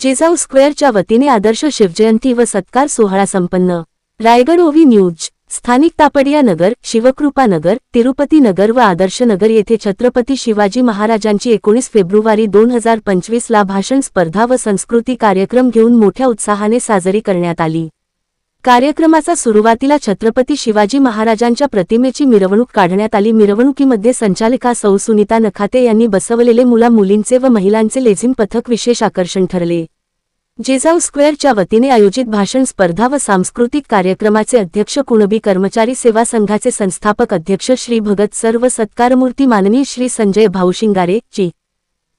जिजाऊ स्क्वेअरच्या वतीने आदर्श शिवजयंती व सत्कार सोहळा संपन्न. रायगड ओव्ही न्यूज स्थानिक तापडिया नगर शिवकृपा नगर तिरुपती नगर व आदर्श नगर येथे छत्रपती शिवाजी महाराजांची एकोणीस फेब्रुवारी दोन हजार पंचवीसला भाषण स्पर्धा व संस्कृती कार्यक्रम घेऊन मोठ्या उत्साहाने साजरी करण्यात आली. कार्यक्रमाचा सुरुवातीला छत्रपती शिवाजी महाराजांच्या प्रतिमेची मिरवणूक काढण्यात आली. मिरवणुकीमध्ये संचालिका सौ सुनीता नखाते यांनी बसवलेले मुला मुलींचे व महिलांचे लेझिम पथक विशेष आकर्षण ठरले. जेजाऊ स्क्वेअरच्या वतीने आयोजित भाषण स्पर्धा व सांस्कृतिक कार्यक्रमाचे अध्यक्ष कुणबी कर्मचारी सेवा संघाचे संस्थापक अध्यक्ष श्री भगत सर व सत्कारमूर्ती माननीय श्री संजय भाऊशिंगारे जी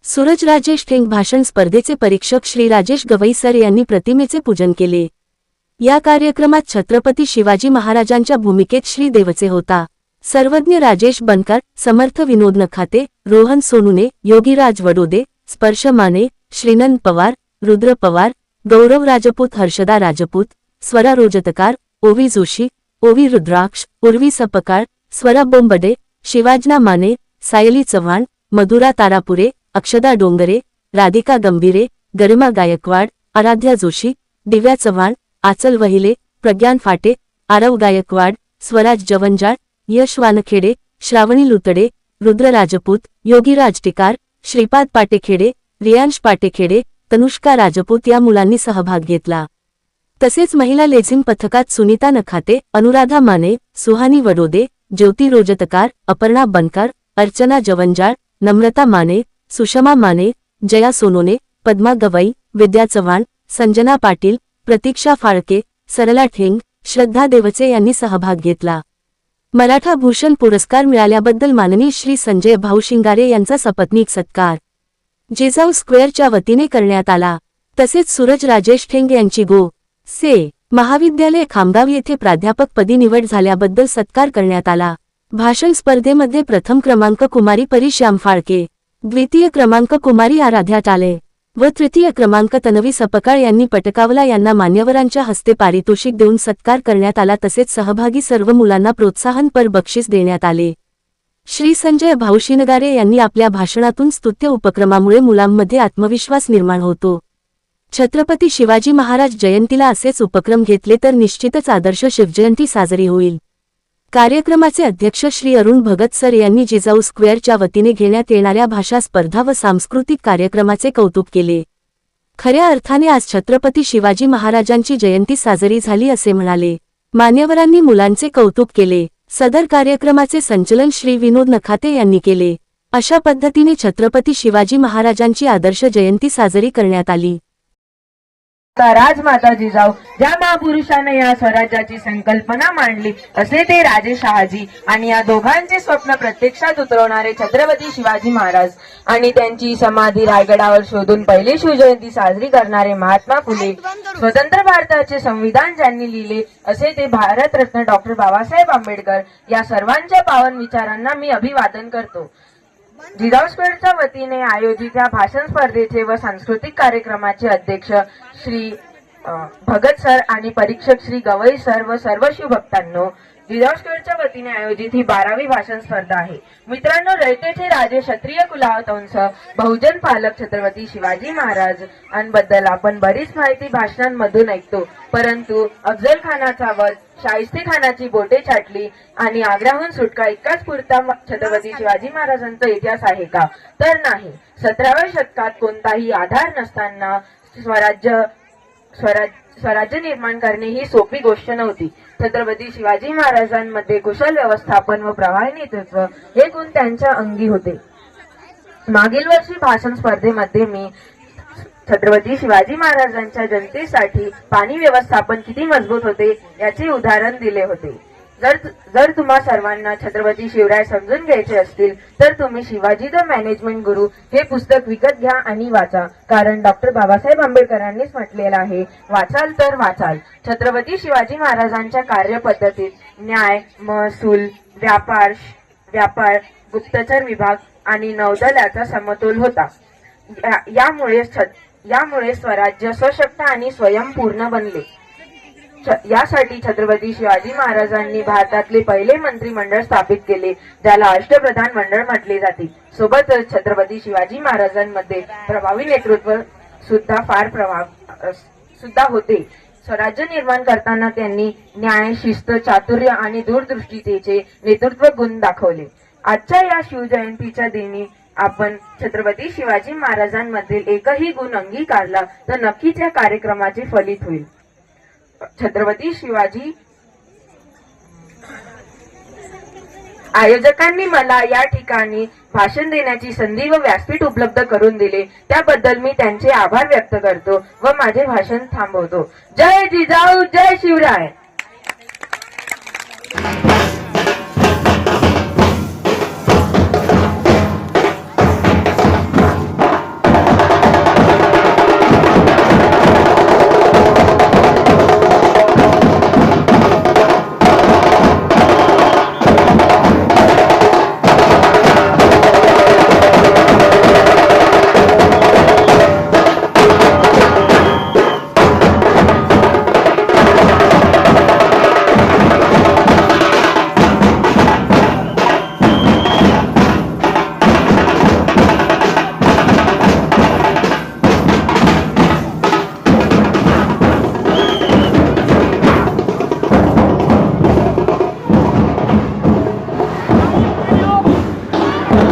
सूरज राजेश ठेंग भाषण स्पर्धेचे परीक्षक श्री राजेश गवई सर यांनी प्रतिमेचे पूजन केले. या कार्यक्रमात छत्रपती शिवाजी महाराजांच्या भूमिकेत श्री देवचे होता. सर्वज्ञ राजेश बनकर समर्थ विनोद नखाते रोहन सोनुने योगीराज वडोदे स्पर्श माने श्रीनंद पवार रुद्र पवार गौरव राजपूत हर्षदा राजपूत स्वरा रोजतकार ओवी जोशी ओवी रुद्राक्ष उर्वी सपकाळ स्वरा बोंबडे शिवाजना माने सायली चव्हाण मधुरा तारापुरे अक्षदा डोंगरे राधिका गंभीरे गरिमा गायकवाड आराध्या जोशी दिव्या चव्हाण आचल वहिले प्रज्ञान फाटे आरव गायकवाड स्वराज जवंजाळ यश वानखेडे श्रावणी लुतडे रुद्र राजपूत योगीराज टिकार श्रीपाद पाटेखेडे रियांश पाटेखेडे तनुष्का राजपूत या मुलांनी सहभाग घेतला. तसेच महिला लेझिम पथकात सुनीता नखाते अनुराधा माने सुहानी वडोदे ज्योती रोजतकार अपर्णा बनकर अर्चना जवंजाळ नम्रता माने सुषमा माने जया सोनोने पद्मा गवई विद्या चव्हाण संजना पाटील प्रतीक्षा फाळके सरला ठेंग श्रद्धा देवचे यांनी सहभाग घेतला. मराठा भूषण पुरस्कार मिळाल्याबद्दल माननीय श्री संजय भाऊ शिंगारे यांचा सपत्नीक सत्कार. जेजाऊ स्क्वेअरच्या वतीने करण्यात आला. तसेच सूरज राजेश ठेंग यांची गो से महाविद्यालय खामगाव येथे प्राध्यापकपदी निवड झाल्याबद्दल सत्कार करण्यात आला. भाषण स्पर्धेमध्ये प्रथम क्रमांक कुमारी परी श्याम फाळके द्वितीय क्रमांक कुमारी आराध्या टाले व तृतीय क्रमांक तनवी सपकाळ यांनी पटकावला यांना मान्यवरांच्या हस्ते पारितोषिक देऊन सत्कार करण्यात आला तसेच सहभागी सर्व मुलांना प्रोत्साहनपर बक्षीस देण्यात आले. श्री संजय भाऊशिनगारे यांनी आपल्या भाषणातून स्तुत्य उपक्रमामुळे मुलांमध्ये आत्मविश्वास निर्माण होतो. छत्रपती शिवाजी महाराज जयंतीला असेच उपक्रम घेतले तर निश्चितच आदर्श शिवजयंती साजरी होईल. कार्यक्रमाचे अध्यक्ष श्री अरुण भगत सर यांनी जिजाऊ स्क्वेअरच्या वतीने घेण्यात येणाऱ्या भाषा स्पर्धा व सांस्कृतिक कार्यक्रमाचे कौतुक केले. खऱ्या अर्थाने आज छत्रपती शिवाजी महाराजांची जयंती साजरी झाली असे म्हणाले. मान्यवरांनी मुलांचे कौतुक केले. सदर कार्यक्रमाचे संचलन श्री विनोद नखाते यांनी केले. अशा पद्धतीने छत्रपती शिवाजी महाराजांची आदर्श जयंती साजरी करण्यात आली. आता राजमाता जिजाऊ ज्या महापुरुषाने या स्वराज्याची संकल्पना मांडली असे ते राजे शहाजी आणि या दोघांचे स्वप्न प्रत्यक्षात उतरवणारे छत्रपती शिवाजी महाराज आणि त्यांची समाधी रायगडावर शोधून पहिली शिवजयंती साजरी करणारे महात्मा फुले स्वतंत्र भारताचे संविधान ज्यांनी लिहिले असे ते भारतरत्न डॉक्टर बाबासाहेब आंबेडकर या सर्वांच्या पावन विचारांना मी अभिवादन करतो. जिजाऊ वतीने आयोजित या भाषण स्पर्धेचे व सांस्कृतिक कार्यक्रमाचे अध्यक्ष श्री भगत सर आणि परीक्षक श्री गवई सर व सर्व शिवभक्तांनो जिजाऊ वतीने आयोजित ही बारावी भाषण स्पर्धा आहे. मित्रांनो रयतेचे राजे क्षत्रिय कुलावतंस बहुजन पालक छत्रपती शिवाजी महाराज यांबद्दल आपण बरीच माहिती भाषणांमधून ऐकतो. परंतु अफजल खानाचा वध शाहिस्ते खानाची बोटे छाटली आणि आग्राहून सुटका इतकाच पुरता छत्रपती शिवाजी महाराजांचा इतिहास आहे का? तर नाही. सतराव्या शतकात कोणताही आधार नसताना स्वराज्य स्वराज्य स्वराज्य निर्माण करणे ही सोपी गोष्ट नव्हती. छत्रपती शिवाजी महाराजांमध्ये कुशल व्यवस्थापन व प्रवाह नेतृत्व हे गुण त्यांच्या अंगी होते. मागील वर्षी भाषण स्पर्धेमध्ये मी छत्रपती शिवाजी महाराजांच्या जनतेसाठी पाणी व्यवस्थापन किती मजबूत होते याचे उदाहरण दिले होते. जर जर तुम्हा सर्वांना छत्रपती शिवराय समजून घ्यायचे असतील तर तुम्ही शिवाजी द मॅनेजमेंट गुरु हे पुस्तक विकत घ्या आणि वाचा. कारण डॉक्टर बाबासाहेब आंबेडकरांनीच म्हटलेलं आहे वाचाल तर वाचाल. छत्रपती शिवाजी महाराजांच्या कार्यपद्धतीत न्याय महसूल व्यापार व्यापार गुप्तचर विभाग आणि नौदलाचा समतोल होता. यामुळे छ- यामुळे स्वराज्य सशक्त आणि स्वयंपूर्ण बनले. यासाठी छत्रपती शिवाजी महाराजांनी भारतातले पहिले मंत्रिमंडळ स्थापित केले ज्याला अष्टप्रधान मंडळ म्हटले जाते. सोबतच छत्रपती शिवाजी महाराजांमध्ये प्रभावी नेतृत्व सुद्धा फार प्रभाव सुद्धा होते. स्वराज्य निर्माण करताना त्यांनी न्याय शिस्त चातुर्य आणि दूरदृष्टीतेचे नेतृत्व गुण दाखवले. आजच्या या शिवजयंतीच्या दिनी आपण छत्रपती शिवाजी महाराजांमधील एकही गुण अंगीकारला तर नक्कीच या कार्यक्रमाचे फलित होईल. छत्रपती शिवाजी आयोजकांनी मला या ठिकाणी भाषण देण्याची संधी व व्यासपीठ उपलब्ध करून दिले. त्याबद्दल मी त्यांचे आभार व्यक्त करतो व माझे भाषण थांबवतो. जय जिजाऊ जय शिवराय.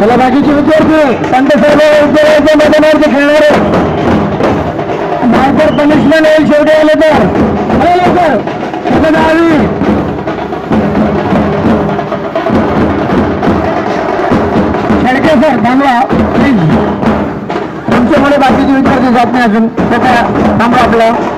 चला बाकीचे विद्यार्थी संत सर्व विद्यालयाच्या मैदानावरती खेळणारे मार्कर पनिशमेंट होईल शेवटी आले तर. अरे लवकर. आता दहावी शेळके सर थांबवा. प्लीज. तुमच्यामुळे बाकीचे विद्यार्थी जात नाही अजून. तर थांबवा आपलं.